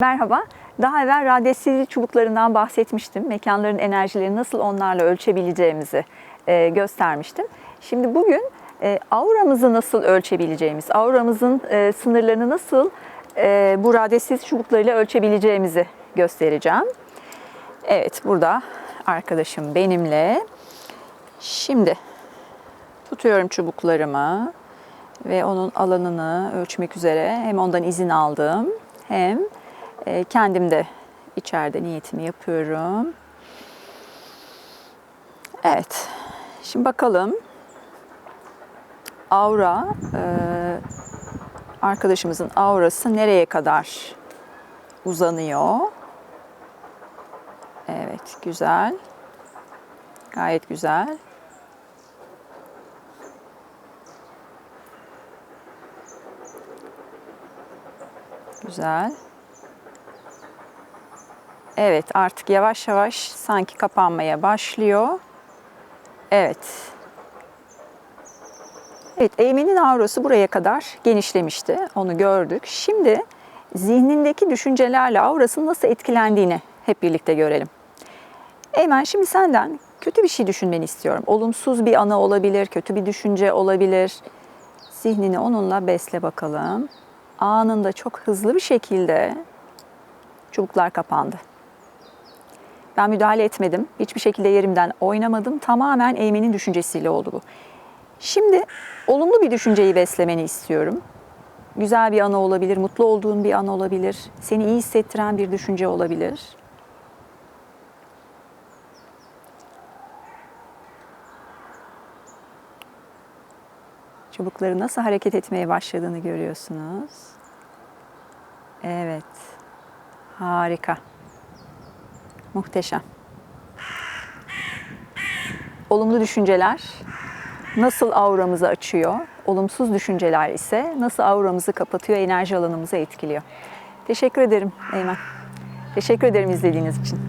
Merhaba. Daha evvel radyasizli çubuklarından bahsetmiştim. Mekanların enerjilerini nasıl onlarla ölçebileceğimizi e, göstermiştim. Şimdi bugün e, auramızı nasıl ölçebileceğimiz, auramızın e, sınırlarını nasıl e, bu radyasizli çubuklarıyla ölçebileceğimizi göstereceğim. Evet, burada arkadaşım benimle. Şimdi tutuyorum çubuklarımı ve onun alanını ölçmek üzere hem ondan izin aldım hem kendim de içeride niyetimi yapıyorum. Evet. Şimdi bakalım. Aura e, arkadaşımızın aurası nereye kadar uzanıyor? Evet, güzel. Gayet güzel. Güzel. Evet, artık yavaş yavaş sanki kapanmaya başlıyor. Evet. Evet, Amy'nin aurası buraya kadar genişlemişti. Onu gördük. Şimdi zihnindeki düşüncelerle aurasının nasıl etkilendiğini hep birlikte görelim. Eymen şimdi senden kötü bir şey düşünmeni istiyorum. Olumsuz bir ana olabilir, kötü bir düşünce olabilir. Zihnini onunla besle bakalım. Anında çok hızlı bir şekilde çubuklar kapandı. Ben müdahale etmedim. Hiçbir şekilde yerimden oynamadım. Tamamen Eymen'in düşüncesiyle oldu bu. Şimdi olumlu bir düşünceyi beslemeni istiyorum. Güzel bir ana olabilir, mutlu olduğun bir an olabilir, seni iyi hissettiren bir düşünce olabilir. Çubukları nasıl hareket etmeye başladığını görüyorsunuz. Evet. Harika. Muhteşem. Olumlu düşünceler nasıl auramızı açıyor, olumsuz düşünceler ise nasıl auramızı kapatıyor, enerji alanımızı etkiliyor. Teşekkür ederim Eymen. Teşekkür ederim izlediğiniz için.